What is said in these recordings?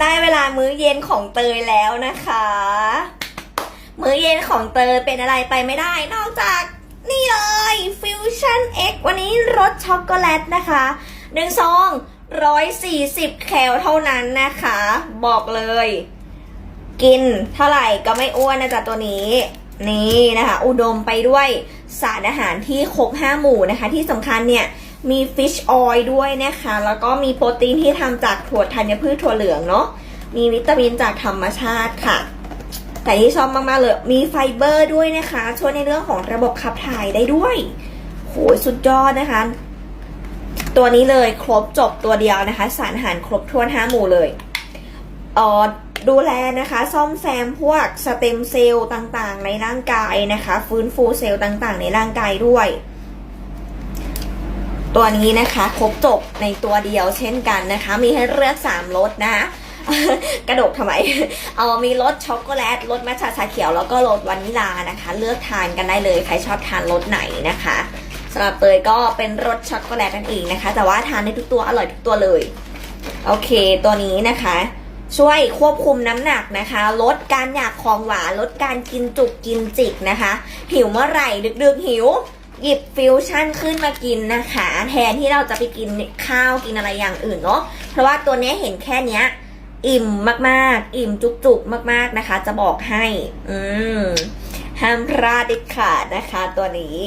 ได้เวลามื้อเย็นของเตยแล้วนะคะ มื้อเย็นของเตยเป็นอะไรไปไม่ได้ นอกจากนี่เลย Fusion X วันนี้รสช็อกโกแลตนะคะหนึ่งซองร้อยสี่สิบแคลเท่านั้นนะคะ บอกเลย กินเท่าไหร่ก็ไม่อ้วนนะจ๊ะตัวนี้ นี่นะคะ อุดมไปด้วยสารอาหารที่ครบห้าหมู่นะคะ ที่สำคัญเนี่ย มีฟิชออยล์ด้วยนะคะ แล้วก็มีโปรตีนที่ทำจากถั่วธัญพืชถั่วเหลืองเนาะ มีวิตามินจากธรรมชาติค่ะ แต่ที่ชอบมากๆเลย มีไฟเบอร์ด้วยนะคะ ช่วยในเรื่องของระบบขับถ่ายได้ด้วย โหสุดยอดนะคะ ตัวนี้เลยครบจบตัวเดียวนะคะ สารอาหารครบถ้วนห้าหมู่เลยเอ่อดูแลนะคะ ซ่อมแซมพวกสเต็มเซลล์ต่างๆ ในร่างกายนะคะ ฟื้นฟูเซลล์ต่างๆ ในร่างกายด้วย ตัวนี้นะคะครบจบในตัวเดียวเช่นกันนะคะ มีให้เลือก3รสนะคะกระดกทำไม เอามีรสช็อกโกแลตรสมัทฉะชาเขียวแล้วก็รสวานิลานะคะ เลือกทานกันได้เลยใครชอบทานรสไหนนะคะสำหรับเตยก็เป็นรสช็อกโกแลตนั่นเองนะคะ แต่ว่าทานได้ทุกตัวอร่อยทุกตัวเลย โอเค ตัวนี้นะคะ ช่วยควบคุมน้ำหนักนะคะ ลดการอยากของหวานลดการกินจุกกินจิกนะคะ หิวเมื่อไหร่ดึกๆหิว หยิบฟิวชั่นขึ้นมากินนะคะ แทนที่เราจะไปกินข้าวกินอะไรอย่างอื่นเนาะเพราะว่าตัวนี้เห็นแค่เนี้ย อิ่มมากๆ อิ่มจุกๆมากๆนะคะ จะบอกให้ อืมห้ามพลาดเด็ดขาดนะคะ ตัวนี้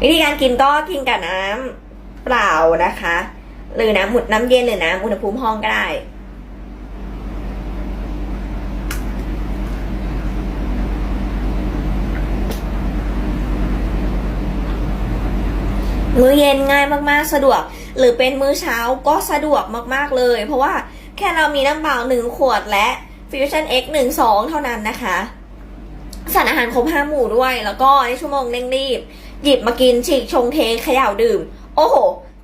วิธีการกินก็กินกับน้ำเปล่านะคะ หรือน้ำหมุดน้ำเย็นหรือน้ำอุณหภูมิห้องก็ได้ มื้อเย็นง่ายมากๆ สะดวก หรือเป็นมื้อเช้าก็สะดวกมากๆเลย เพราะว่าแค่เรามีน้ำเปล่าหนึ่งขวดและ Fusion X หนึ่งสองเท่านั้นนะคะสารอาหารครบห้าหมู่ด้วย แล้วก็ในชั่วโมงเร่งรีบ หยิบมากินฉีกชงเทเขย่าดื่ม โอ้โห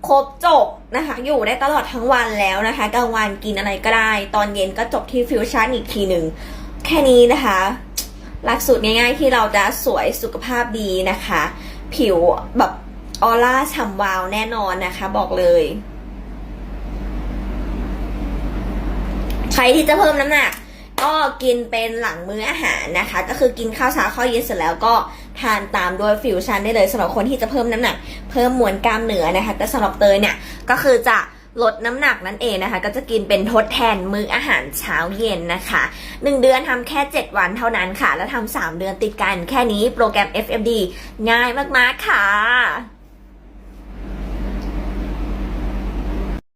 ครบจบนะคะ อยู่ได้ตลอดทั้งวันแล้วนะคะกลางวันกินอะไรก็ได้ ตอนเย็นก็จบที่ฟิวชั่นอีกทีหนึ่งแค่นี้นะคะหลักสูตรง่ายๆที่เราจะสวยสุขภาพดีนะคะ ผิวแบบ ออร่าฉ่ำวาวแน่นอนนะคะ บอกเลย ใครที่จะเพิ่มน้ำหนักก็กินเป็นหลังมื้ออาหารนะคะ ก็คือกินข้าวเช้าข้าวเย็นเสร็จแล้วก็ทานตามด้วยฟิวชั่นได้เลยสำหรับคนที่จะเพิ่มน้ำหนัก เพิ่มมวลกล้ามเนื้อนะคะ แต่สำหรับเตยเนี่ยก็คือจะลดน้ำหนักนั่นเองนะคะ ก็จะกินเป็นทดแทนมื้ออาหารเช้าเย็นนะคะหนึ่งเดือนทำแค่ 7 วันเท่านั้นค่ะ แล้วทำสามเดือนติดกันแค่นี้โปรแกรม FFD ง่ายมากๆค่ะ